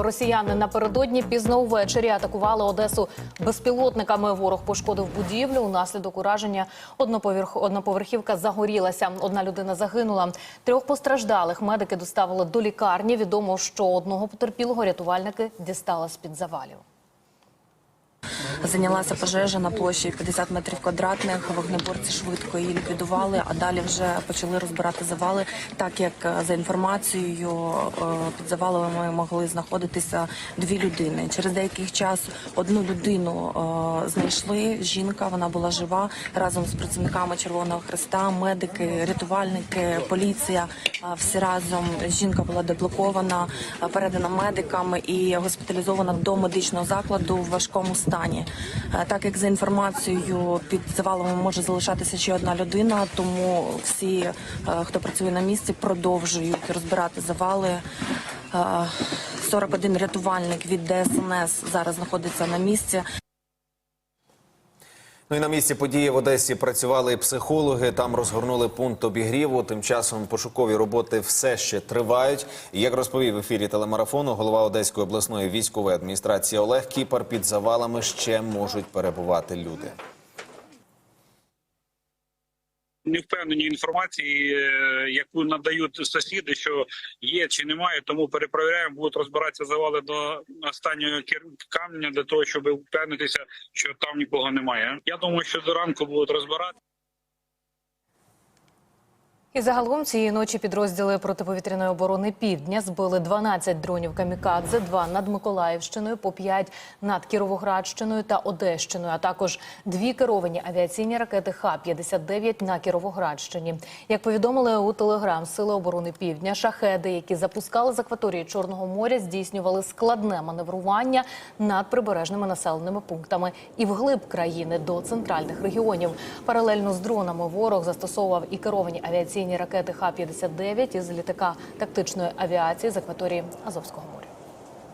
Росіяни напередодні пізно ввечері атакували Одесу безпілотниками. Ворог пошкодив будівлю. Унаслідок ураження одноповерх... одноповерхівка загорілася. Одна людина загинула. Трьох постраждалих медики доставили до лікарні. Відомо, що одного потерпілого рятувальники дістали з під завалів. Зайнялася пожежа на площі 50 метрів квадратних. Вогнеборці швидко її ліквідували, а далі вже почали розбирати завали. Так як е, за інформацією е, під завалами могли знаходитися дві людини. Через деякий час одну людину е, знайшли. Жінка вона була жива разом з працівниками Червоного Христа, медики, рятувальники, поліція. Всі разом жінка була деблокована, передана медикам і госпіталізована до медичного закладу в важкому стані. Е, Так як за інформацією під завалами може залишатися ще одна людина, тому всі, е, хто працює на місці, продовжують розбирати завали. Е, 41 рятувальник від ДСНС зараз знаходиться на місці. Ну і на місці події в Одесі працювали психологи. Там розгорнули пункт обігріву. Тим часом пошукові роботи все ще тривають. Як розповів в ефірі телемарафону, голова Одеської обласної військової адміністрації Олег Кіпар під завалами ще можуть перебувати люди. Не впевнені інформації, е, яку надають сусіди, що є чи немає. Тому перепровіряємо, будуть розбиратися завали до останнього камня для того, щоб впевнитися, що там нікого немає. Я думаю, що до ранку будуть розбирати. І загалом цієї ночі підрозділи протиповітряної оборони Півдня збили 12 дронів камікадзе, 2 над Миколаївщиною, по 5 над Кіровоградщиною та Одещиною, а також дві керовані авіаційні ракети Х-59 на Кіровоградщині. Як повідомили у Телеграм Сили оборони Півдня, шахеди, які запускали з акваторії Чорного моря, здійснювали складне маневрування над прибережними населеними пунктами і вглиб країни до центральних регіонів. Паралельно з дронами ворог застосовував і керовані авіаційні ракети Х-59 із літака тактичної авіації з акваторії Азовського моря.